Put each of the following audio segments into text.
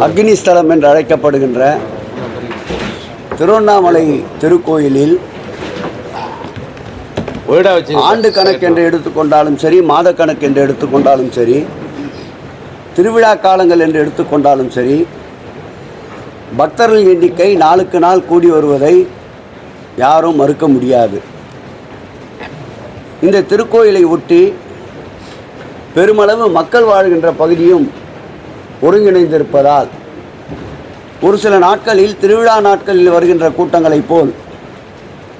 அக்னிஸ்தலம் என்று அழைக்கப்படுகின்ற திருவண்ணாமலை திருக்கோயிலில் ஆண்டு கணக்கு என்று எடுத்துக்கொண்டாலும் சரி மாத கணக்கு என்று எடுத்துக்கொண்டாலும் சரி திருவிழா காலங்கள் என்று எடுத்துக்கொண்டாலும் சரி பக்தர்கள் எண்ணிக்கை நாளுக்கு நாள் கூடி வருவதை யாரும் மறுக்க முடியாது. இந்த திருக்கோயிலை ஒட்டி பெருமளவு மக்கள் வாழ்கின்ற பகுதியும் ஒருங்கிணைந்திருப்பதால் ஒரு சில நாட்களில் திருவிழா நாட்களில் வருகின்ற கூட்டங்களைப் போல்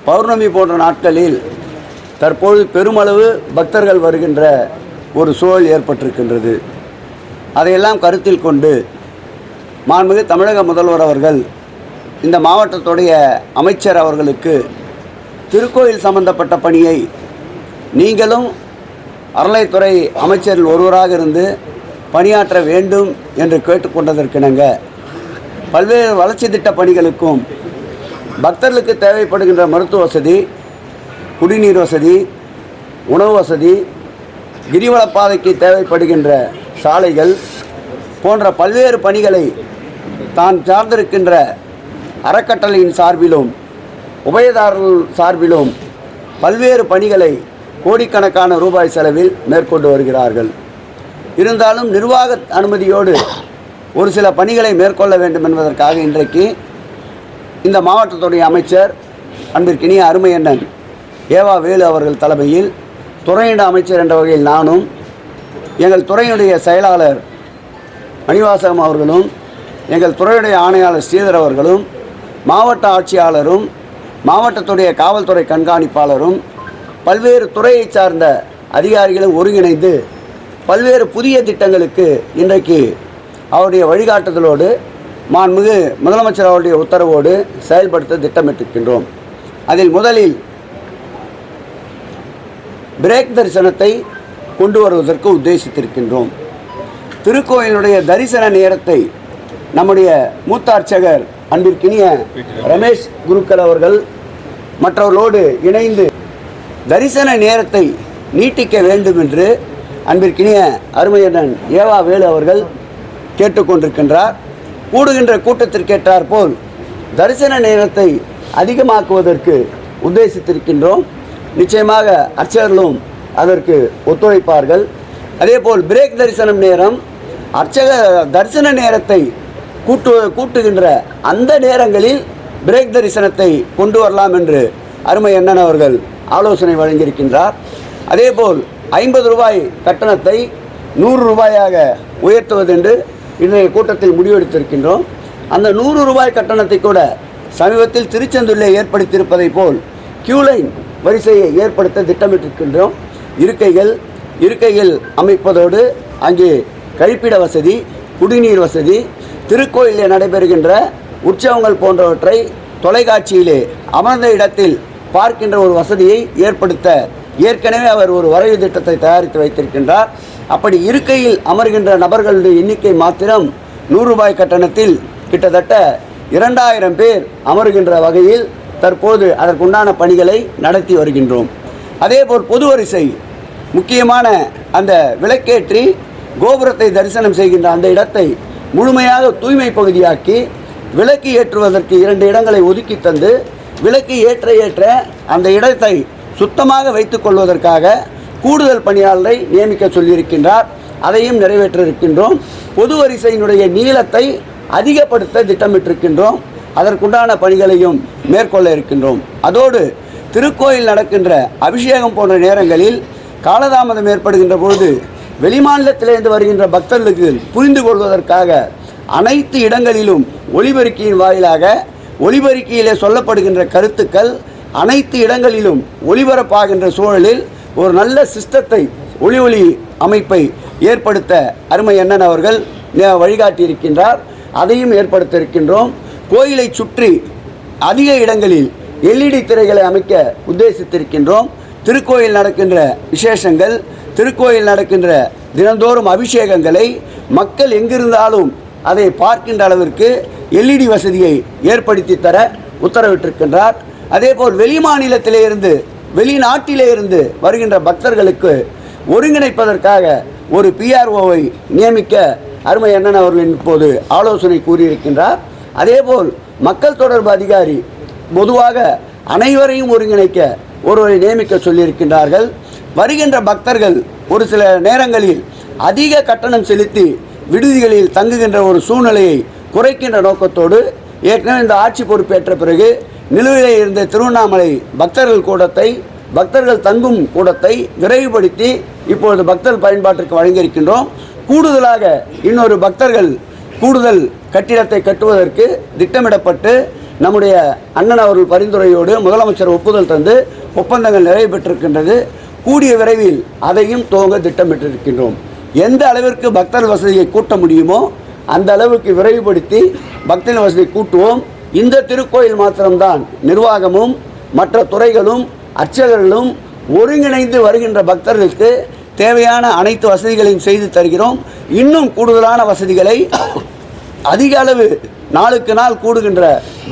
பௌர்ணமி போன்ற நாட்களில் தற்பொழுது பெருமளவு பக்தர்கள் வருகின்ற ஒரு சூழல் ஏற்பட்டிருக்கின்றது. அதையெல்லாம் கருத்தில் கொண்டு மாண்புமிகு தமிழக முதல்வர் அவர்கள் இந்த மாவட்டத்துடைய அமைச்சர் அவர்களுக்கு திருக்கோயில் சம்பந்தப்பட்ட பணியை நீங்களும் அறநிலைத்துறை அமைச்சரில் ஒருவராக இருந்து பணியாற்ற வேண்டும் என்று கேட்டுக்கொண்டதற்கிணங்க. பல்வேறு வளர்ச்சி திட்ட பணிகளுக்கும் பக்தர்களுக்கு தேவைப்படுகின்ற மருத்துவ வசதி குடிநீர் வசதி உணவு வசதி கிரிவலப்பாதைக்கு தேவைப்படுகின்ற சாலைகள் போன்ற பல்வேறு பணிகளை தான் சார்ந்திருக்கின்ற அறக்கட்டளையின் சார்பிலும் உபயதாரர்கள் சார்பிலும் பல்வேறு பணிகளை கோடிக்கணக்கான ரூபாய் செலவில் மேற்கொண்டு வருகிறார்கள். இருந்தாலும் நிர்வாக அனுமதியோடு ஒரு சில பணிகளை மேற்கொள்ள வேண்டும் என்பதற்காக இன்றைக்கு இந்த மாவட்டத்துடைய அமைச்சர் அன்பிற்கினிய அருமையண்ணன் ஏவா வேலு அவர்கள் தலைமையில் துறையிட அமைச்சர் என்ற வகையில் நானும் எங்கள் துறையினுடைய செயலாளர் மணிவாசகம் அவர்களும் எங்கள் துறையுடைய ஆணையாளர் ஸ்ரீதர் அவர்களும் மாவட்ட ஆட்சியாளரும் மாவட்டத்துடைய காவல்துறை கண்காணிப்பாளரும் பல்வேறு துறையை சார்ந்த அதிகாரிகளும் ஒருங்கிணைந்து பல்வேறு புதிய திட்டங்களுக்கு இன்றைக்கு அவருடைய வழிகாட்டுதலோடு மாண்புமிகு முதலமைச்சர் அவருடைய உத்தரவோடு செயல்படுத்த திட்டமிட்டிருக்கின்றோம். அதில் முதலில் பிரேக் தரிசனத்தை கொண்டு வருவதற்கு உத்தேசித்திருக்கின்றோம். திருக்கோயிலுடைய தரிசன நேரத்தை நம்முடைய மூத்த அர்ச்சகர் அன்பிற்கினிய ரமேஷ் குருக்கள் அவர்கள் மற்றவர்களோடு இணைந்து தரிசன நேரத்தை நீட்டிக்க வேண்டும் என்று அன்பிற்கினிய அருமையண்ணன் ஏவா வேலு அவர்கள் கேட்டுக்கொண்டிருக்கின்றார் கூடுகின்ற கூட்டத்திற்கேற்றார் போல் தரிசன நேரத்தை அதிகமாக்குவதற்கு உத்தேசித்திருக்கின்றோம். நிச்சயமாக அர்ச்சகர்களும் அதற்கு ஒத்துழைப்பார்கள். அதேபோல் பிரேக் தரிசனம் நேரம் அர்ச்சக தரிசன நேரத்தை கூட்டு கூட்டுகின்ற அந்த நேரங்களில் பிரேக் தரிசனத்தை கொண்டு வரலாம் என்று அருமை அண்ணன் அவர்கள் ஆலோசனை வழங்கியிருக்கின்றார். அதேபோல் ஐம்பது ரூபாய் கட்டணத்தை நூறு ரூபாயாக உயர்த்துவது என்று இன்றைய கூட்டத்தில் முடிவெடுத்திருக்கின்றோம். அந்த நூறு ரூபாய் கட்டணத்தை கூட சமீபத்தில் திருச்செந்தூரிலே ஏற்படுத்தியிருப்பதைப் போல் கியூலைன் வரிசையை ஏற்படுத்த திட்டமிட்டிருக்கின்றோம். இருக்கைகள் இருக்கைகள் அமைப்பதோடு அங்கே கழிப்பிட வசதி குடிநீர் வசதி திருக்கோயிலில் நடைபெறுகின்ற உற்சவங்கள் போன்றவற்றை தொலைக்காட்சியிலே அமர்ந்த இடத்தில் பார்க்கின்ற ஒரு வசதியை ஏற்படுத்த ஏற்கனவே அவர் ஒரு வரைவு திட்டத்தை தயாரித்து வைத்திருக்கின்றார். அப்படி இருக்கையில் அமர்கின்ற நபர்களுடைய எண்ணிக்கை மாத்திரம் நூறு ரூபாய் கட்டணத்தில் கிட்டத்தட்ட இரண்டாயிரம் பேர் அமருகின்ற வகையில் தற்போது அதற்குண்டான பணிகளை நடத்தி வருகின்றோம். அதேபோல் பொது வரிசை முக்கியமான அந்த விளக்கேற்றி கோபுரத்தை தரிசனம் செய்கின்ற அந்த இடத்தை முழுமையாக தூய்மை பகுதியாக்கி விளக்கு ஏற்றுவதற்கு இரண்டு இடங்களை ஒதுக்கி தந்து விளக்கு ஏற்ற ஏற்ற அந்த இடத்தை சுத்தமாக வைத்துக் கொள்வதற்காக கூடுதல் பணியாளரை நியமிக்க சொல்லியிருக்கின்றார். அதையும் நிறைவேற்ற இருக்கின்றோம் பொது வரிசையினுடைய நீளத்தை அதிகப்படுத்த திட்டமிட்டிருக்கின்றோம். அதற்குண்டான பணிகளையும் மேற்கொள்ள இருக்கின்றோம். அதோடு திருக்கோயில் நடக்கின்ற அபிஷேகம் போன்ற நேரங்களில் காலதாமதம் ஏற்படுகின்ற பொழுது வெளிமாநிலத்திலிருந்து வருகின்ற பக்தர்களுக்கு புரிந்து கொள்வதற்காக அனைத்து இடங்களிலும் ஒளிபெருக்கியின் வாயிலாக ஒளிபெருக்கியிலே சொல்லப்படுகின்ற கருத்துக்கள் அனைத்து இடங்களிலும் ஒளிபரப்பாகின்ற சூழலில் ஒரு நல்ல சிஸ்டத்தை ஒளி ஒளி அமைப்பை ஏற்படுத்த அருமை அண்ணன் அவர்கள் வழிகாட்டியிருக்கின்றார். அதையும் ஏற்படுத்த இருக்கின்றோம் கோயிலை சுற்றி அதிக இடங்களில் எல்இடி திரைகளை அமைக்க உத்தேசித்திருக்கின்றோம். திருக்கோயில் நடக்கின்ற விசேஷங்கள் திருக்கோயில் நடக்கின்ற தினந்தோறும் அபிஷேகங்களை மக்கள் எங்கிருந்தாலும் அதை பார்க்கின்ற அளவிற்கு எல்இடி வசதியை ஏற்படுத்தி தர உத்தரவிட்டிருக்கின்றார். அதேபோல் வெளி மாநிலத்திலே இருந்து வெளிநாட்டிலே இருந்து வருகின்ற பக்தர்களுக்கு ஒருங்கிணைப்பதற்காக ஒரு பிஆர்ஓவை நியமிக்க அருமை அண்ணன் அவர்கள் இப்போது ஆலோசனை கூறியிருக்கின்றார். அதேபோல் மக்கள் தொடர்பு அதிகாரி பொதுவாக அனைவரையும் ஒருங்கிணைக்க ஒருவரை நியமிக்க சொல்லியிருக்கின்றார்கள். வருகின்ற பக்தர்கள் ஒரு சில நேரங்களில் அதிக கட்டணம் செலுத்தி விடுதிகளில் தங்குகின்ற ஒரு சூழ்நிலையை குறைக்கின்ற நோக்கத்தோடு ஏற்கனவே இந்த ஆட்சி பொறுப்பேற்ற பிறகு நிலுவையில் இருந்த திருவண்ணாமலை பக்தர்கள் கூடத்தை பக்தர்கள் தங்கும் கூடத்தை விரைவுபடுத்தி இப்பொழுது பக்தர் பயன்பாட்டிற்கு வழங்கியிருக்கின்றோம். கூடுதலாக இன்னொரு பக்தர்கள் கூடுதல் கட்டிடத்தை கட்டுவதற்கு திட்டமிடப்பட்டு நம்முடைய அண்ணன் அவர்கள் பரிந்துரையோடு முதலமைச்சர் ஒப்புதல் தந்து ஒப்பந்தங்கள் நிறைவு பெற்றிருக்கின்றது. கூடிய விரைவில் அதையும் துவங்க திட்டமிட்டிருக்கின்றோம். எந்த அளவிற்கு பக்தர் வசதியை கூட்ட முடியுமோ அந்த அளவுக்கு விரைவுபடுத்தி பக்தர் வசதியை கூட்டுவோம். இந்த திருக்கோயில் மாத்திரம்தான் நிர்வாகமும் மற்ற துறைகளும் அர்ச்சகர்களும் ஒருங்கிணைந்து வருகின்ற பக்தர்களுக்கு தேவையான அனைத்து வசதிகளையும் செய்து தருகிறோம். இன்னும் கூடுதலான வசதிகளை அதிக அளவு நாளுக்கு நாள் கூடுகின்ற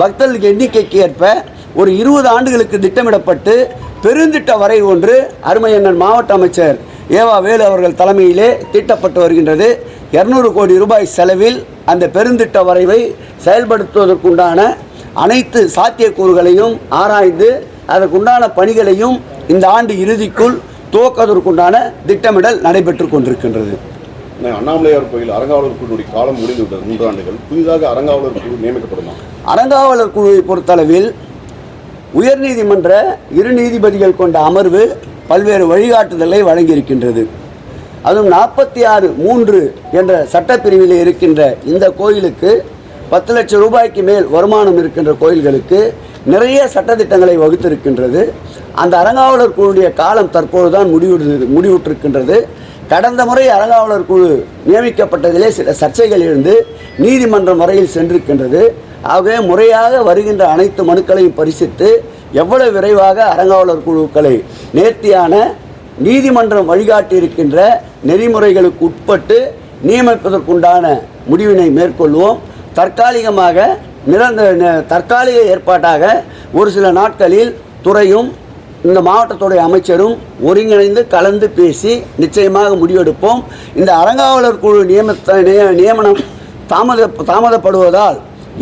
பக்தர்களுக்கு எண்ணிக்கைக்கு ஏற்ப ஒரு இருபது ஆண்டுகளுக்கு திட்டமிடப்பட்டு பெருந்திட்ட வரை ஒன்று அருமையண்ணன் மாவட்ட அமைச்சர் ஏவா வேலு அவர்கள் தலைமையிலே தீட்டப்பட்டு வருகின்றது. இரநூறு கோடி ரூபாய் செலவில் அந்த பெருந்திட்ட வரைவை செயல்படுத்துவதற்குண்டான அனைத்து சாத்தியக்கூறுகளையும் ஆராய்ந்து அதற்குண்டான பணிகளையும் இந்த ஆண்டு இறுதிக்குள் துவக்குவதற்குண்டான திட்டமிடல் நடைபெற்று கொண்டிருக்கின்றது. அண்ணாமலையார் கோயில் அறங்காவலர் குழுவுடைய காலம் முடிந்து விட்டது மூன்று ஆண்டுகள். புதிதாக அறங்காவலர் குழு நியமிக்கப்படுமா? அறங்காவலர் குழுவை பொறுத்தளவில் உயர்நீதிமன்ற இரு நீதிபதிகள் கொண்ட அமர்வு பல்வேறு வழிகாட்டுதலை வழங்கியிருக்கின்றது. அதுவும் நாற்பத்தி ஆறு மூன்று என்ற சட்டப்பிரிவில் இருக்கின்ற இந்த கோயிலுக்கு பத்து லட்சம் ரூபாய்க்கு மேல் வருமானம் இருக்கின்ற கோயில்களுக்கு நிறைய சட்டத்திட்டங்களை வகுத்திருக்கின்றது. அந்த அறங்காவலர் குழுடைய காலம் தற்போதுதான் முடிவு முடிவுற்றிருக்கின்றது. கடந்த முறை அறங்காவலர் குழு நியமிக்கப்பட்டதிலே சில சர்ச்சைகள் இருந்து நீதிமன்றம் வரையில் சென்றிருக்கின்றது. ஆகவே முறையாக வருகின்ற அனைத்து மனுக்களையும் பரிசித்து எவ்வளவு விரைவாக அறங்காவலர் குழுக்களை நேர்த்தியான நீதிமன்றம் வழிகாட்டி இருக்கின்ற நெறிமுறைகளுக்கு உட்பட்டு நியமிப்பதற்குண்டான முடிவினை மேற்கொள்வோம். தற்காலிகமாக நிரந்தர ந- தற்காலிக ஏற்பாட்டாக ஒரு சில நாட்களில் துறையும் இந்த மாவட்டத்துடைய அமைச்சரும் ஒருங்கிணைந்து கலந்து பேசி நிச்சயமாக முடிவெடுப்போம். இந்த அறங்காவலர் குழு நியமத்த நிய- நியமனம் தாமத தாமதப்படுவதால்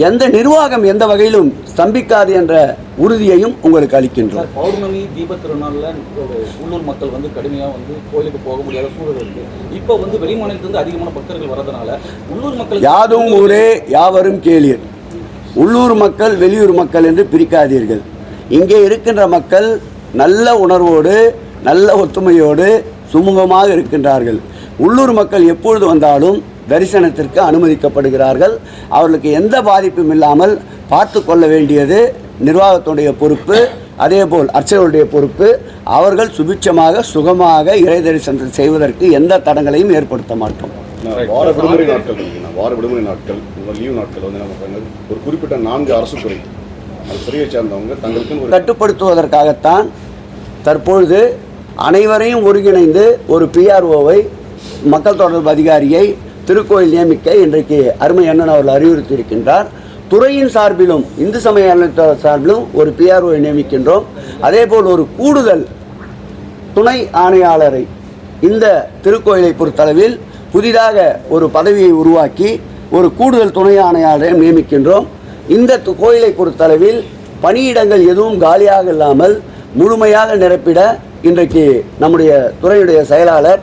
எந்த நிர்வாகம் எந்த வகையிலும் ஸ்தம்பிக்காது என்ற உறுதியையும் உங்களுக்கு அளிக்கின்றோம். பௌர்ணமி தீப திருநாள்ல உள்ளூர் மக்கள் வந்து கடுமையா வந்து கோயிலுக்கு போக முடியாத சூழல் இருக்கு. இப்போ வந்து வெளி மாநிலத்திலிருந்து அதிகமான பக்தர்கள் வரதுனால உள்ளூர் மக்கள் யாதும் ஊரே யாவரும் கேளீர். உள்ளூர் மக்கள் வெளியூர் மக்கள் என்று பிரிக்காதீர்கள். இங்கே இருக்கின்ற மக்கள் நல்ல உணர்வோடு நல்ல ஒத்துமையோடு சுமூகமாக இருக்கின்றார்கள். உள்ளூர் மக்கள் எப்பொழுது வந்தாலும் தரிசனத்திற்கு அனுமதிக்கப்படுகிறார்கள். அவர்களுக்கு எந்த பாதிப்பும் இல்லாமல் பார்த்து கொள்ள வேண்டியது நிர்வாகத்துடைய பொறுப்பு. அதேபோல் அர்ச்சகருடைய பொறுப்பு. அவர்கள் சுபிட்சமாக சுகமாக இறை தரிசனத்தை செய்வதற்கு எந்த தடங்களையும் ஏற்படுத்த மாட்டோம். வார விடுமுறை நாட்கள் வார விடுமுறை நாட்கள் லீவ் நாட்கள் வந்து நம்ம ஒரு குறிப்பிட்ட நான்கு அரசு துறை. துறையை சேர்ந்தவங்க தங்களுக்குன்னு ஒரு கட்டுப்படுத்துவதற்காகத்தான் தற்பொழுது அனைவரையும் ஒருங்கிணைந்து ஒரு பிஆர்ஓவை மக்கள் தொடர்பு அதிகாரியை திருக்கோயில் நியமிக்க இன்றைக்கு அருமை அண்ணன் அவர்கள் அறிவுறுத்தி இருக்கின்றார் துறையின் சார்பிலும் இந்து சமய சார்பிலும் ஒரு பிஆர்ஓ நியமிக்கின்றோம். அதே போல் ஒரு கூடுதல் துணை ஆணையாளரை இந்த திருக்கோயிலை பொறுத்தளவில் புதிதாக ஒரு பதவியை உருவாக்கி ஒரு கூடுதல் துணை ஆணையாளரை நியமிக்கின்றோம். இந்த து- கோயிலை பொறுத்தளவில் பணியிடங்கள் எதுவும் காலியாக இல்லாமல் முழுமையாக நிரப்பிட இன்றைக்கு நம்முடைய துறையுடைய செயலாளர்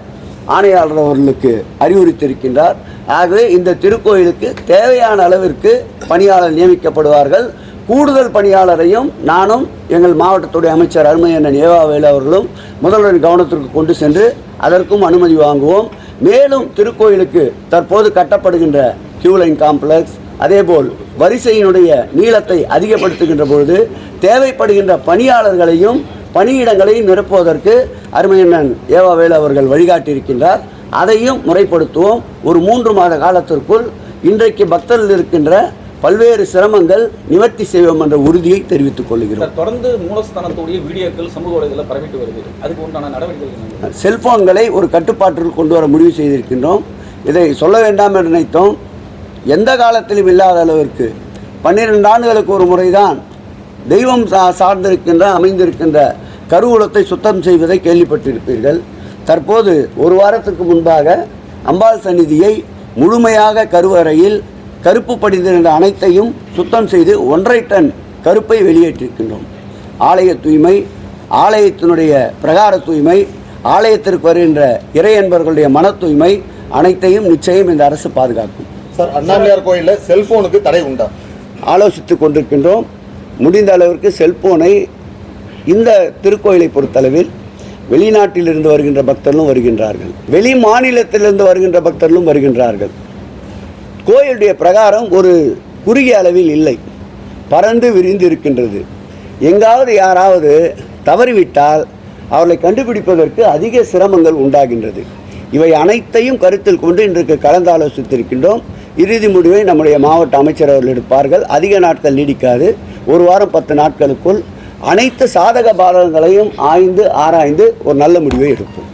ஆணையாளர் அவர்களுக்கு அறிவுறுத்தியிருக்கின்றார். ஆகவே இந்த திருக்கோயிலுக்கு தேவையான அளவிற்கு பணியாளர் நியமிக்கப்படுவார்கள். கூடுதல் பணியாளரையும் நானும் எங்கள் மாவட்டத்துடைய அமைச்சர் அருமையண்ணன் ஏவாவேல் அவர்களும் முதல்வரின் கவனத்திற்கு கொண்டு சென்று அதற்கும் அனுமதி வாங்குவோம். மேலும் திருக்கோயிலுக்கு தற்போது கட்டப்படுகின்ற கியூலைன் காம்ப்ளெக்ஸ் அதேபோல் வரிசையினுடைய நீளத்தை அதிகப்படுத்துகின்ற பொழுது தேவைப்படுகின்ற பணியாளர்களையும் பணியிடங்களையும் நிரப்புவதற்கு அருமையண்ணன் ஏவாவேலு அவர்கள் வழிகாட்டியிருக்கின்றார். அதையும் முறைப்படுத்துவோம். ஒரு மூன்று மாத காலத்திற்குள் இன்றைக்கு பக்தர்கள் இருக்கின்ற பல்வேறு சிரமங்கள் நிவர்த்தி செய்வோம் என்ற உறுதியை தெரிவித்துக் கொள்கிறோம். தொடர்ந்து மூலஸ்தானத்துடைய வீடியோக்கள் சமூக வலைதளத்தில் பரவிட்டு வருது. அதுக்கு உண்டான என்னங்க? செல்போன்களை ஒரு கட்டுப்பாட்டில் கொண்டு வர முடிவு செய்திருக்கின்றோம். இதை சொல்ல வேண்டாம் என்று நினைத்தோம். எந்த காலத்திலும் இல்லாத அளவிற்கு பன்னிரண்டு ஆண்டுகளுக்கு ஒரு முறைதான் தெய்வம் சா சார்ந்திருக்கின்ற அமைந்திருக்கின்ற கருவூலத்தை சுத்தம் செய்வதை கேள்விப்பட்டிருப்பீர்கள். தற்போது ஒரு வாரத்துக்கு முன்பாக அம்பாள் சந்நிதியை முழுமையாக கருவறையில் கருப்பு படிந்திருந்த அனைத்தையும் சுத்தம் செய்து ஒன்றரை டன் கருப்பை வெளியேற்றிருக்கின்றோம். ஆலய தூய்மை ஆலயத்தினுடைய பிரகார தூய்மை ஆலயத்திற்கு வருகின்ற இறை என்பவர்களுடைய மன தூய்மை அனைத்தையும் நிச்சயம் இந்த அரசு பாதுகாக்கும். சார் அண்ணாமலையார் கோயில்ல செல்போனுக்கு தடை உண்டா? ஆலோசித்து கொண்டிருக்கின்றோம். முடிந்த அளவிற்கு செல்போனை இந்த திருக்கோயிலை பொறுத்தளவில் வெளிநாட்டிலிருந்து வருகின்ற பக்தர்களும் வருகின்றார்கள். வெளி மாநிலத்திலிருந்து வருகின்ற பக்தர்களும் வருகின்றார்கள். கோயிலுடைய பிரகாரம் ஒரு குறுகிய அளவில் இல்லை. பறந்து விரிந்து இருக்கின்றது. எங்காவது யாராவது தவறிவிட்டால் அவர்களை கண்டுபிடிப்பதற்கு அதிக சிரமங்கள் உண்டாகின்றது. இவை அனைத்தையும் கருத்தில் கொண்டு இன்றைக்கு கலந்தாலோசித்திருக்கின்றோம். இறுதி முடிவை நம்முடைய மாவட்ட அமைச்சர் அவர்கள் எடுப்பார்கள். அதிக நாட்கள் நீடிக்காது. ஒரு வாரம் பத்து நாட்களுக்குள் அனைத்து சாதக பாதகங்களையும் ஆய்ந்து ஆராய்ந்து ஒரு நல்ல முடிவை எடுப்போம்.